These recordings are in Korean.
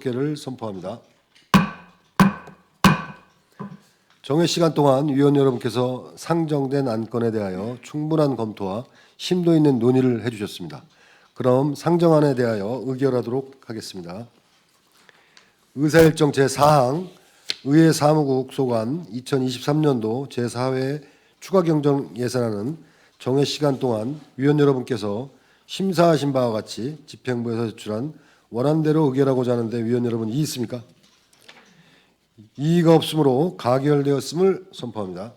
개를 선포합니다. 정해 시간 동안 위원 여러분께서 상정된 안건에 대하여 충분한 검토와 심도 있는 논의를 해주셨습니다. 그럼 상정안에 대하여 의결하도록 하겠습니다. 의사일정 제4항 의회 사무국 소관 2023년도 제4회 추가 경정 예산안은 정해 시간 동안 위원 여러분께서 심사하신 바와 같이 집행부에서 제출한 원안대로 의결하고자 하는데 위원 여러분 이의 있습니까? 이의가 없으므로 가결되었음을 선포합니다.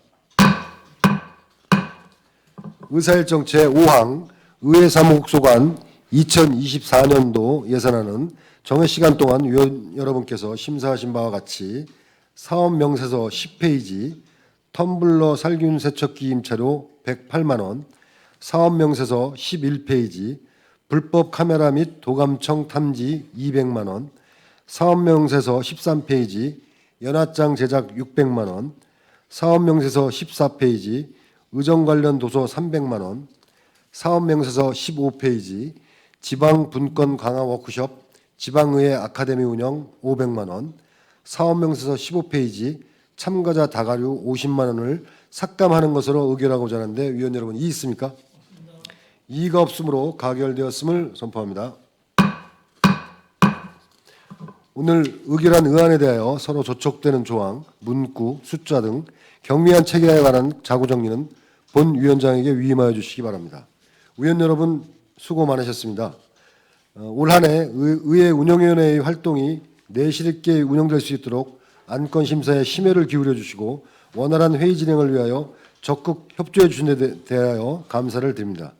의사일정 제5항 의회 사무국 소관 2024년도 예산안은 정해 시간 동안 위원 여러분께서 심사하신 바와 같이 사업 명세서 10페이지 텀블러 살균 세척기 임차료 108만 원, 사업 명세서 11페이지 불법 카메라 및 도감청 탐지 200만 원, 사업 명세서 13페이지 연합장 제작 600만 원, 사업 명세서 14페이지 의정 관련 도서 300만 원, 사업 명세서 15페이지 지방 분권 강화 워크숍 지방의회 아카데미 운영 500만 원, 사업 명세서 15페이지 참가자 다가류 50만 원을 삭감하는 것으로 의결하고자 하는데 위원 여러분 이의 있습니까? 이의가 없으므로 가결되었음을 선포합니다. 오늘 의결한 의안에 대하여 서로 조촉되는 조항, 문구, 숫자 등 경미한 체계에 관한 자구 정리는 본 위원장에게 위임하여 주시기 바랍니다. 위원 여러분 수고 많으셨습니다. 어, 올 한해 의회 운영위원회의 활동이 내실 있게 운영될 수 있도록 안건 심사에 심혈을 기울여 주시고 원활한 회의 진행을 위하여 적극 협조해 주신 데 대하여 감사를 드립니다.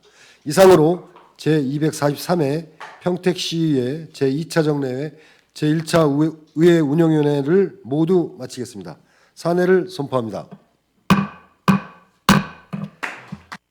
이상으로 제243회 평택시의회 제2차 정례회 제1차 의회 운영위원회를 모두 마치겠습니다. 사내를 선포합니다.